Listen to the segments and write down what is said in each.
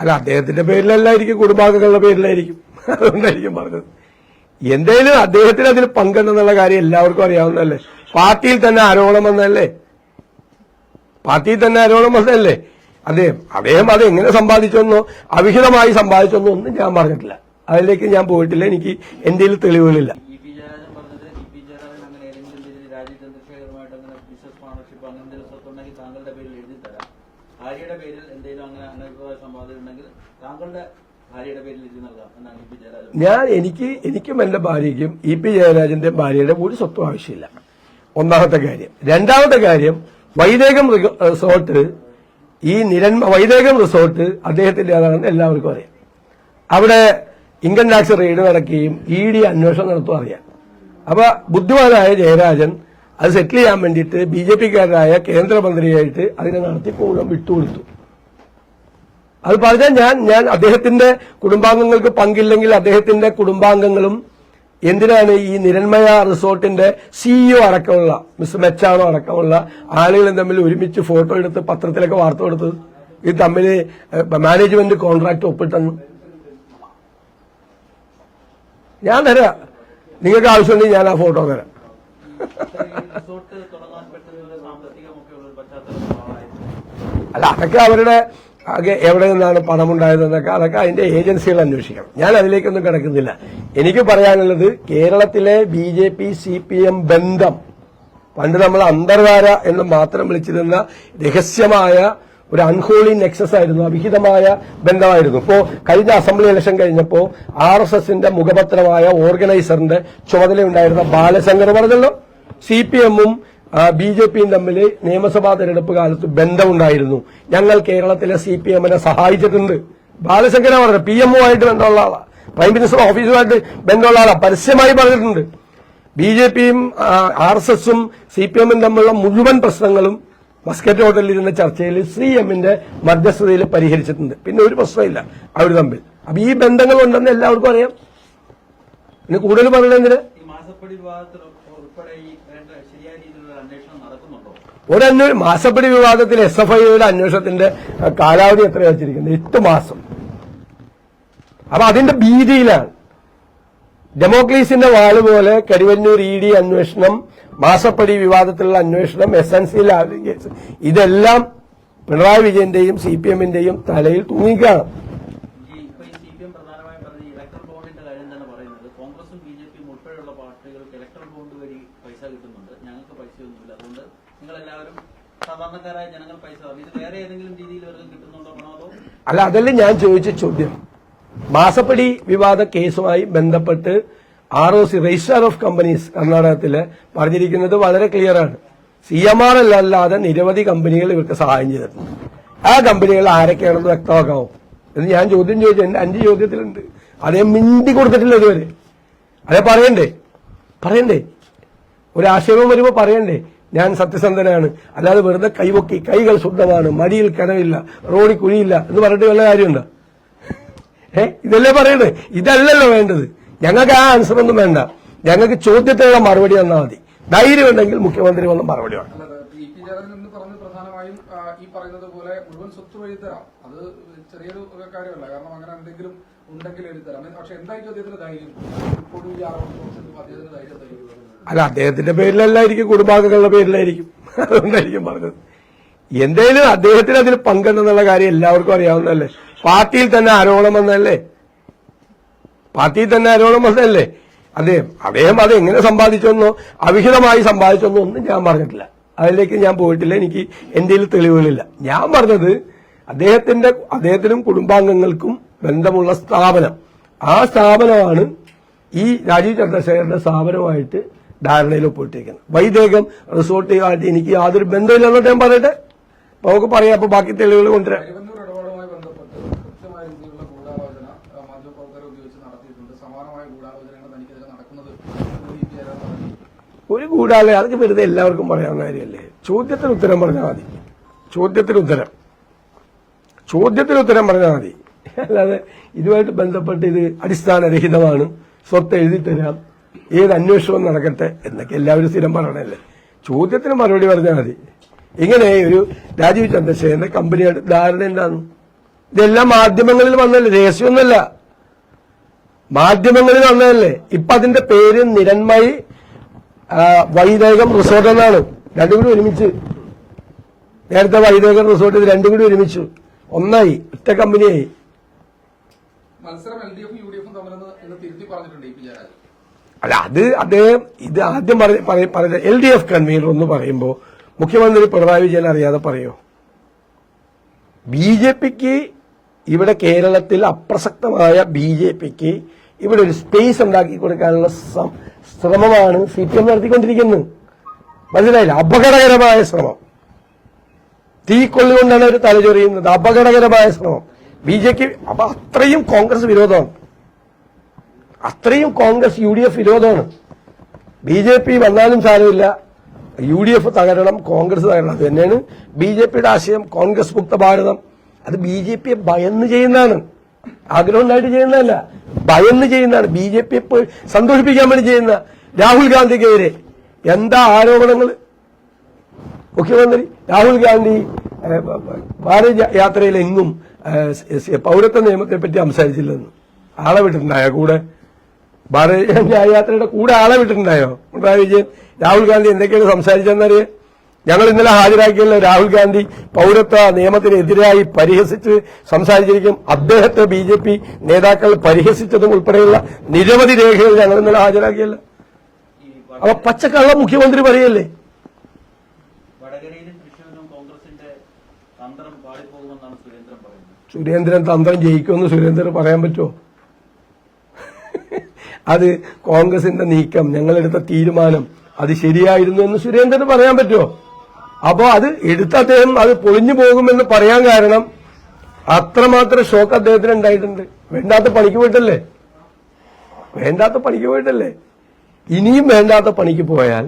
അല്ല അദ്ദേഹത്തിന്റെ പേരിലല്ലായിരിക്കും കുടുംബാംഗങ്ങളുടെ പേരിലായിരിക്കും. അതുകൊണ്ടായിരിക്കും പറഞ്ഞത്. എന്തായാലും അദ്ദേഹത്തിന് അതിൽ പങ്കുണ്ടെന്നുള്ള കാര്യം എല്ലാവർക്കും അറിയാവുന്നതല്ലേ? പാർട്ടിയിൽ തന്നെ ആരോപണം വന്നതല്ലേ? പാർട്ടിയിൽ തന്നെ ആരോപണം വന്നതല്ലേ? അദ്ദേഹം അദ്ദേഹം അത് എങ്ങനെ സമ്പാദിച്ചെന്നോ അവിഹിതമായി സമ്പാദിച്ചെന്നോ ഒന്നും ഞാൻ പറഞ്ഞിട്ടില്ല. അതിലേക്ക് ഞാൻ പോയിട്ടില്ല. എനിക്ക് എന്തെങ്കിലും തെളിവുകളില്ല ഇ പി ജയരാജൻ പറഞ്ഞത് ഇ പി ജയരാജൻ അങ്ങനെ ഏതെങ്കിലും രീതിയിൽ രാജീവ് ചന്ദ്രശേഖറുമായിട്ട് അങ്ങനെ ബിസിനസ് പാർട്ണർഷിപ്പ് അങ്ങനെ എന്തെങ്കിലും സ്വത്തുണ്ടെങ്കിൽ താങ്കളുടെ പേരിൽ എഴുതി തരാം ഭാര്യയുടെ പേരിൽ എന്തെങ്കിലും ഞാൻ എനിക്ക് എനിക്കും എന്റെ ഭാര്യയ്ക്കും ഇ പി ജയരാജന്റെ ഭാര്യയുടെ ഒരു സ്വത്തും ആവശ്യമില്ല. ഒന്നാമത്തെ കാര്യം. രണ്ടാമത്തെ കാര്യം വൈദേകം റിസോർട്ട് ഈ നിരന്മ വൈദേകം റിസോർട്ട് അദ്ദേഹത്തിന്റെ ആണെന്ന് എല്ലാവർക്കും അറിയാം. അവിടെ ഇൻകം ടാക്സ് റെയ്ഡ് നടക്കുകയും ഇ ഡി അന്വേഷണം നടത്തും അറിയാം. അപ്പൊ ബുദ്ധിമാനായ ജയരാജൻ അത് സെറ്റിൽ ചെയ്യാൻ വേണ്ടിയിട്ട് ബി ജെ പിക്കാരായ കേന്ദ്രമന്ത്രിയായിട്ട് അതിനെ നടത്തി പോകാൻ വിട്ടുകൊടുത്തു. അത് പറഞ്ഞാൽ ഞാൻ ഞാൻ അദ്ദേഹത്തിന്റെ കുടുംബാംഗങ്ങൾക്ക് പങ്കില്ലെങ്കിൽ അദ്ദേഹത്തിന്റെ കുടുംബാംഗങ്ങളും എന്തിനാണ് ഈ നിരന്മയ റിസോർട്ടിന്റെ സിഇഒ അടക്കമുള്ള മിസ് മെച്ചാണോ അടക്കമുള്ള ആളുകളും തമ്മിൽ ഒരുമിച്ച് ഫോട്ടോ എടുത്ത് പത്രത്തിലൊക്കെ വാർത്ത കൊടുത്തത്? ഇത് തമ്മിൽ മാനേജ്മെന്റ് കോൺട്രാക്ട് ഒപ്പിട്ടെന്ന്. ഞാൻ തരാ. നിങ്ങൾക്ക് ആവശ്യമുണ്ടെങ്കിൽ ഞാൻ ആ ഫോട്ടോ തരാം. അല്ല അതൊക്കെ അവരുടെ ആകെ എവിടെ നിന്നാണ് പണമുണ്ടായതെന്നൊക്കെ അതൊക്കെ അതിന്റെ ഏജൻസികൾ അന്വേഷിക്കണം. ഞാൻ അതിലേക്കൊന്നും കിടക്കുന്നില്ല. എനിക്ക് പറയാനുള്ളത് കേരളത്തിലെ B J P C P M ബന്ധം. പണ്ട് നമ്മൾ അന്തർധാര എന്ന് മാത്രം വിളിച്ചിരുന്ന രഹസ്യമായ ഒരു അൺഹോളി നെക്സസ് ആയിരുന്നു. അവിഹിതമായ ബന്ധമായിരുന്നു. ഇപ്പോ കഴിഞ്ഞ അസംബ്ലി ഇലക്ഷൻ കഴിഞ്ഞപ്പോ ആർ എസ് എസിന്റെ മുഖപത്രമായ ഓർഗനൈസറിന്റെ ചുമതലയുണ്ടായിരുന്ന ബാലശങ്കർ പറഞ്ഞല്ലോ. സി പി എമ്മും ബി ജെ പിയും തമ്മിൽ നിയമസഭാ തെരഞ്ഞെടുപ്പ് കാലത്ത് ബന്ധമുണ്ടായിരുന്നു. ഞങ്ങൾ കേരളത്തിലെ സി പി എമ്മിനെ സഹായിച്ചിട്ടുണ്ട്. ബാലശങ്കര പറഞ്ഞു പി എംഒ ആയിട്ട് ബന്ധമുള്ള ആളാണ് പ്രൈം മിനിസ്റ്റർ ഓഫീസുമായിട്ട് ബന്ധമുള്ള ആളാ. പരസ്യമായി പറഞ്ഞിട്ടുണ്ട്. ബി ജെ പിയും ആർ എസ് എസും സി പി എമ്മും തമ്മിലുള്ള മുഴുവൻ പ്രശ്നങ്ങളും മസ്കറ്റ് ഹോട്ടലിൽ ഇരുന്ന ചർച്ചയിൽ സി എമ്മിന്റെ മധ്യസ്ഥതയിൽ പരിഹരിച്ചിട്ടുണ്ട്. പിന്നെ ഒരു പ്രശ്നമില്ല അവർ തമ്മിൽ. അപ്പൊ ഈ ബന്ധങ്ങൾ ഉണ്ടെന്ന് എല്ലാവർക്കും അറിയാം. പിന്നെ കൂടുതൽ വിവാദത്തിൽ ഉൾപ്പെടെ ഈ വേണ്ട ശരിയായ അന്വേഷണം ഒരു അന്വേ മാസപ്പടി വിവാദത്തിൽ എസ് എഫ് ഐയുടെ അന്വേഷണത്തിന്റെ കാലാവധി എത്ര വെച്ചിരിക്കുന്നത്? എട്ട് മാസം. അപ്പൊ അതിന്റെ ഭീതിയിലാണ്. ഡെമോക്ലീസിന്റെ വാൾ പോലെ കരിവന്നൂർ ഇ ഡി അന്വേഷണം മാസപ്പടി വിവാദത്തിലുള്ള അന്വേഷണം എസ് എൻ സി കേസ് ഇതെല്ലാം പിണറായി വിജയന്റെയും സി പി എമ്മിന്റെയും തലയിൽ തൂങ്ങിക്കാണ് ഈ ഇപ്പൊ ഈ സി പി എം പ്രധാനമായും പറഞ്ഞ ഈ ഇലക്ട്രൽ ബോണ്ടിന്റെ കാര്യം തന്നെ പറയുന്നത് കോൺഗ്രസും ബി ജെ പിയും ഉൾപ്പെടെയുള്ള പാർട്ടികൾക്ക് ഇലക്ട്രൽ ബോണ്ട് വഴി പൈസ കിട്ടുന്നുണ്ട് ഞങ്ങൾക്ക് പൈസയൊന്നുമില്ല അതുകൊണ്ട് നിങ്ങൾ എല്ലാവരും പൈസ ഏതെങ്കിലും രീതിയിൽ അവർക്ക് അല്ല അതല്ലേ ഞാൻ ചോദിച്ച ചോദ്യം. മാസപ്പടി വിവാദ കേസുമായി ബന്ധപ്പെട്ട് R O C registrar of companies കർണാടകത്തിൽ പറഞ്ഞിരിക്കുന്നത് വളരെ ക്ലിയർ ആണ്. സി എം ആർ അല്ലാതെ നിരവധി കമ്പനികൾ ഇവർക്ക് സഹായം ചെയ്തിട്ടുണ്ട്. ആ കമ്പനികൾ ആരൊക്കെയാണെന്ന് വ്യക്തമാക്കാമോ എന്ന് ഞാൻ ചോദ്യം ചോദിച്ചു. അഞ്ച് ചോദ്യത്തിലുണ്ട്. അതേ മിണ്ടി കൊടുത്തിട്ടില്ല ഇതുവരെ. അതേ പറയണ്ടേ? പറയണ്ടേ? ഒരു വരുമ്പോ പറയണ്ടേ? ഞാൻ സത്യസന്ധനാണ്. അല്ലാതെ വെറുതെ കൈവൊക്കി കൈകൾ ശുദ്ധമാണ് മടിയിൽ കിണവില്ല റോഡിൽ കുഴിയില്ല എന്ന് പറഞ്ഞിട്ട് വല്ല കാര്യമുണ്ടോ? ഏ ഇതല്ലേ പറയണേ ഇതല്ലല്ലോ വേണ്ടത്. ഞങ്ങൾക്ക് ആ ആൻസർ ഒന്നും വേണ്ട. ഞങ്ങൾക്ക് ചോദ്യത്തിനുള്ള മറുപടി തന്നാൽ മതി. ധൈര്യം ഉണ്ടെങ്കിൽ മുഖ്യമന്ത്രി വന്ന് മറുപടി വേണം അല്ല ഇ പി ജയരാജൻ എന്ന് പറഞ്ഞത് പ്രധാനമായും ആ, ഈ പറയുന്നത് പോലെ മുഴുവൻ സ്വത്ത് വഴി തരാം അത് ചെറിയൊരു കാര്യമല്ല. കാരണം അങ്ങനെ എന്തെങ്കിലും ഉണ്ടെങ്കിൽ എഴുതി തരാം പക്ഷെ എന്തായിരിക്കും അദ്ദേഹത്തിന്റെ ധൈര്യം? അല്ല അദ്ദേഹത്തിന്റെ പേരിലല്ലായിരിക്കും കുടുംബാംഗങ്ങളുടെ പേരിലായിരിക്കും. അതുകൊണ്ടായിരിക്കും പറഞ്ഞത്. എന്തായാലും അദ്ദേഹത്തിന് അതിൽ പങ്കുണ്ടെന്നുള്ള കാര്യം എല്ലാവർക്കും അറിയാവുന്നതല്ലേ? പാർട്ടിയിൽ തന്നെ ആരോപണം വന്നതല്ലേ? പാർട്ടിയിൽ തന്നെ ആരോപണം വന്നതല്ലേ? അദ്ദേഹം അദ്ദേഹം അത് എങ്ങനെ സമ്പാദിച്ചെന്നോ അവിഹിതമായി സമ്പാദിച്ചെന്നോ ഒന്നും ഞാൻ പറഞ്ഞിട്ടില്ല. അതിലേക്ക് ഞാൻ പോയിട്ടില്ല. എനിക്ക് എന്തെങ്കിലും തെളിവുകളില്ല. ഞാൻ പറഞ്ഞത് അദ്ദേഹത്തിന്റെ അദ്ദേഹത്തിനും കുടുംബാംഗങ്ങൾക്കും ബന്ധമുള്ള സ്ഥാപനം. ആ സ്ഥാപനമാണ് ഈ രാജീവ് ചന്ദ്രശേഖരന്റെ സ്ഥാപനമായിട്ട് ധാരണയിൽ ഒപ്പിട്ടിരിക്കുന്നത്. വൈദേഹം റിസോർട്ടുമായിട്ട് എനിക്ക് യാതൊരു ബന്ധമില്ലെന്ന് ഞാൻ പറയട്ടെ? നമുക്ക് പറയാം. അപ്പൊ ബാക്കി തെളിവുകൾ കൊണ്ടുവരാം തിരുവനന്തപുരം ഇടപാടുമായി ബന്ധപ്പെട്ട് കൃത്യമായ രീതിയിലുള്ള ഗൂഢാലോചന ആ, മാധ്യമപ്രവർത്തകരെ ഉപയോഗിച്ച് നടത്തിയിട്ടുണ്ട് സമാനമായ ഗൂഢാലോചനകൾ തനിക്കെതിരെ നടക്കുന്നത് എന്ന് ഇ പി ജയരാജൻ പറഞ്ഞു ഒരു കൂടാതെ അതൊക്കെ വെറുതെ എല്ലാവർക്കും പറയാവുന്ന കാര്യമല്ലേ? ചോദ്യത്തിന് ഉത്തരം പറഞ്ഞാൽ മതി. ചോദ്യത്തിന് ഉത്തരം. ചോദ്യത്തിന് ഉത്തരം പറഞ്ഞാൽ മതി. അല്ലാതെ ഇതുമായിട്ട് ബന്ധപ്പെട്ട് ഇത് അടിസ്ഥാനരഹിതമാണ്. സ്വത്ത് എഴുതി തരാം. ഏത് അന്വേഷണവും നടക്കട്ടെ എന്നൊക്കെ എല്ലാവരും സ്ഥിരം പറയണല്ലേ? ചോദ്യത്തിന് മറുപടി പറഞ്ഞാൽ മതി. ഇങ്ങനെ ഒരു രാജീവ് ചന്ദ്രശേഖരന്റെ കമ്പനിയായിട്ട് ധാരണ എന്താണ്? ഇതെല്ലാം മാധ്യമങ്ങളിൽ വന്നല്ലേ രഹസ്യമൊന്നുമല്ല. മാധ്യമങ്ങളിൽ വന്നതല്ലേ? ഇപ്പൊ അതിന്റെ പേര് നിരന്മയി വൈദേകം റിസോർട്ട് എന്നാണ്. രണ്ടും കൂടി ഒരുമിച്ച്. നേരത്തെ വൈദേകം റിസോർട്ട് ഇത് രണ്ടും കൂടി ഒരുമിച്ചു. ഒന്നായി. ഒറ്റ കമ്പനിയായി. അല്ല അത് അദ്ദേഹം ഇത് ആദ്യം പറഞ്ഞ എൽ ഡി എഫ് കൺവീനർ എന്ന് പറയുമ്പോൾ മുഖ്യമന്ത്രി പിണറായി വിജയൻ അറിയാതെ പറയോ? ബി ജെ പിക്ക് ഇവിടെ കേരളത്തിൽ അപ്രസക്തമായ ബി ജെ പിക്ക് ഇവിടെ ഒരു സ്പേസ് ഉണ്ടാക്കി കൊടുക്കാനുള്ള ശ്രമമാണ് സി പി എം നടത്തിക്കൊണ്ടിരിക്കുന്നത്. മനസ്സിലായില്ല? അപകടകരമായ ശ്രമം. തീക്കൊള്ളുകൊണ്ടാണ് അവർ തലചൊറിയുന്നത് അപകടകരമായ ശ്രമം. ബി ജെ പി അപ്പൊ അത്രയും കോൺഗ്രസ് വിരോധമാണ്. അത്രയും കോൺഗ്രസ് യു ഡി എഫ് വിരോധമാണ്. ബി ജെ പി വന്നാലും സാരമില്ല. യു ഡി എഫ് തകരണം കോൺഗ്രസ് തകരണം. അത് തന്നെയാണ് ബി ജെ പിയുടെ ആശയം. കോൺഗ്രസ് മുക്ത ഭാരതം. അത് ബി ജെ പിയെ ഭയന്ന് ചെയ്യുന്നതാണ്. ആഗ്രഹം ഉണ്ടായിട്ട് ചെയ്യുന്നതല്ല. ഭയന്ന് ചെയ്യുന്നതാണ്. ബി ജെ പി സന്തോഷിപ്പിക്കാൻ വേണ്ടി ചെയ്യുന്ന രാഹുൽ ഗാന്ധിക്കെതിരെ എന്താ ആരോപണങ്ങൾ? മുഖ്യമന്ത്രി രാഹുൽ ഗാന്ധി ഭാരത ബ- ബ- ഭാരത് യാ- യാത്രയിൽ എങ്ങും ഏഹ്, സ് സ് പൗരത്വ നിയമത്തെ പറ്റി സംസാരിച്ചില്ലെന്ന്. ആളെ വിട്ടിട്ടുണ്ടായോ കൂടെ? ഭാരത് യാത്രയുടെ കൂടെ ആളെ വിട്ടിട്ടുണ്ടായോ? പിണറായി വിജയൻ രാഹുൽ ഗാന്ധി എന്തൊക്കെയാണ് സംസാരിച്ചെന്നറിയേ ഞങ്ങൾ ഇന്നലെ ഹാജരാക്കിയല്ലോ രാഹുൽ ഗാന്ധി പൌരത്വ നിയമത്തിനെതിരായി പരിഹസിച്ച് സംസാരിച്ചിരിക്കും. അദ്ദേഹത്തെ ബി ജെ പി നേതാക്കൾ പരിഹസിച്ചതും ഉൾപ്പെടെയുള്ള നിരവധി രേഖകൾ ഞങ്ങൾ ഇന്നലെ ഹാജരാക്കിയല്ല. അപ്പൊ പച്ചക്കള്ള മുഖ്യമന്ത്രി പറയല്ലേ? സുരേന്ദ്രൻ തന്ത്രം ജയിക്കുമെന്ന് സുരേന്ദ്രൻ പറയാൻ പറ്റുമോ? അത് കോൺഗ്രസിന്റെ നീക്കം ഞങ്ങളെടുത്ത തീരുമാനം അത് ശരിയായിരുന്നു എന്ന് സുരേന്ദ്രന് പറയാൻ പറ്റുമോ? അപ്പോ അത് എടുത്ത അദ്ദേഹം അത് പൊളിഞ്ഞു പോകുമെന്ന് പറയാൻ കാരണം അത്രമാത്രം ഷോക്ക് അദ്ദേഹത്തിന് ഉണ്ടായിട്ടുണ്ട്. വേണ്ടാത്ത പണിക്ക് പോയിട്ടല്ലേ? വേണ്ടാത്ത പണിക്ക് പോയിട്ടല്ലേ? ഇനിയും വേണ്ടാത്ത പണിക്ക് പോയാൽ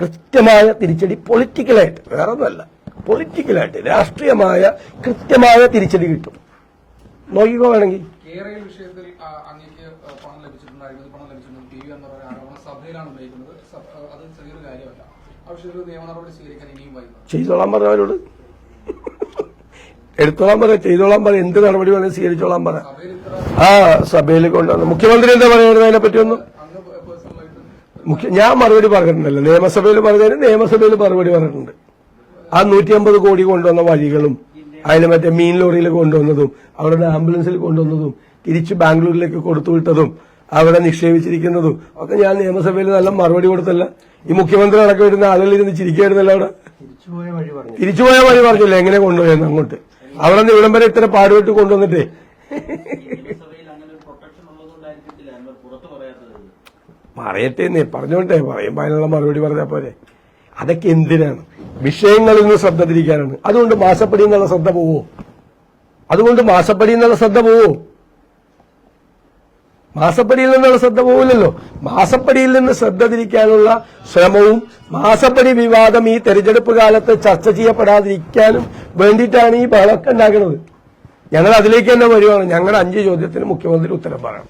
കൃത്യമായ തിരിച്ചടി പൊളിറ്റിക്കലായിട്ട് വേറെ ഒന്നല്ല പൊളിറ്റിക്കലായിട്ട് രാഷ്ട്രീയമായ കൃത്യമായ തിരിച്ചടി കിട്ടും. നോക്കിക്കോ വേണമെങ്കിൽ. വിഷയത്തിൽ സഭയിലാണ് ഉന്നയിക്കുന്നത്. അത് ചെറിയൊരു കാര്യമല്ല. ചെയ്തോളാൻ പറ അവരോട്. എടുത്തോളാൻ പറ ചെയ്തോളാൻ പറ എന്ത് നടപടി വേണമെങ്കിൽ സ്വീകരിച്ചോളാൻ പറ. ആ സഭയിൽ കൊണ്ടുവന്നു മുഖ്യമന്ത്രി എന്താ പറയുന്നത് അതിനെ പറ്റിയൊന്നും? മുഖ്യ ഞാൻ മറുപടി പറഞ്ഞിട്ടുണ്ടല്ലോ നിയമസഭയിൽ പറഞ്ഞതിന് നിയമസഭയിൽ മറുപടി പറഞ്ഞിട്ടുണ്ട്. ആ നൂറ്റി അമ്പത് കോടി കൊണ്ടുവന്ന വഴികളും അതിൽ മറ്റേ മീൻ ലോറിയിൽ കൊണ്ടുവന്നതും അവരുടെ ആംബുലൻസിൽ കൊണ്ടുവന്നതും തിരിച്ച് ബാംഗ്ലൂരിലേക്ക് കൊടുത്തുവിട്ടതും അവിടെ നിക്ഷേപിച്ചിരിക്കുന്നതും. ഒക്കെ ഞാൻ നിയമസഭയിൽ നല്ല മറുപടി കൊടുത്തല്ല. ഈ മുഖ്യമന്ത്രി അടക്കം ഇരുന്ന് ചിരിക്കായിരുന്നല്ലോ അവിടെ. തിരിച്ചുപോയ വഴി പറഞ്ഞു പറഞ്ഞില്ല. എങ്ങനെ കൊണ്ടുപോയെന്ന് അങ്ങോട്ട്. അവിടെ നിന്ന് ഇവിടം വരെ ഇത്ര പാടുപെട്ട് കൊണ്ടുവന്നിട്ടേ. പറയട്ടെ എന്നേ പറഞ്ഞോട്ടെ. പറയുമ്പോ അതിനുള്ള മറുപടി പറഞ്ഞാൽ പോരെ. അതൊക്കെ എന്തിനാണ്? വിഷയങ്ങളിൽ നിന്ന് ശ്രദ്ധ തിരിക്കാനാണ്. അതുകൊണ്ട് മാസപ്പടി എന്നുള്ള ശ്രദ്ധ പോവോ? അതുകൊണ്ട് മാസപ്പടി എന്നുള്ള ശ്രദ്ധ പോവോ? മാസപ്പടിയിൽ നിന്നുള്ള ശ്രദ്ധ പോകില്ലല്ലോ മാസപ്പടിയിൽ നിന്ന് ശ്രദ്ധ തിരിക്കാനുള്ള ശ്രമവും മാസപ്പടി വിവാദം ഈ തെരഞ്ഞെടുപ്പ് കാലത്ത് ചർച്ച ചെയ്യപ്പെടാതിരിക്കാനും വേണ്ടിയിട്ടാണ് ഈ ബഹളമൊക്കെ ഉണ്ടാക്കുന്നത് ഞങ്ങൾ അതിലേക്ക് തന്നെ വരുവാണ്. ഞങ്ങളുടെ അഞ്ച് ചോദ്യത്തിന് മുഖ്യമന്ത്രി ഉത്തരം പറയണം.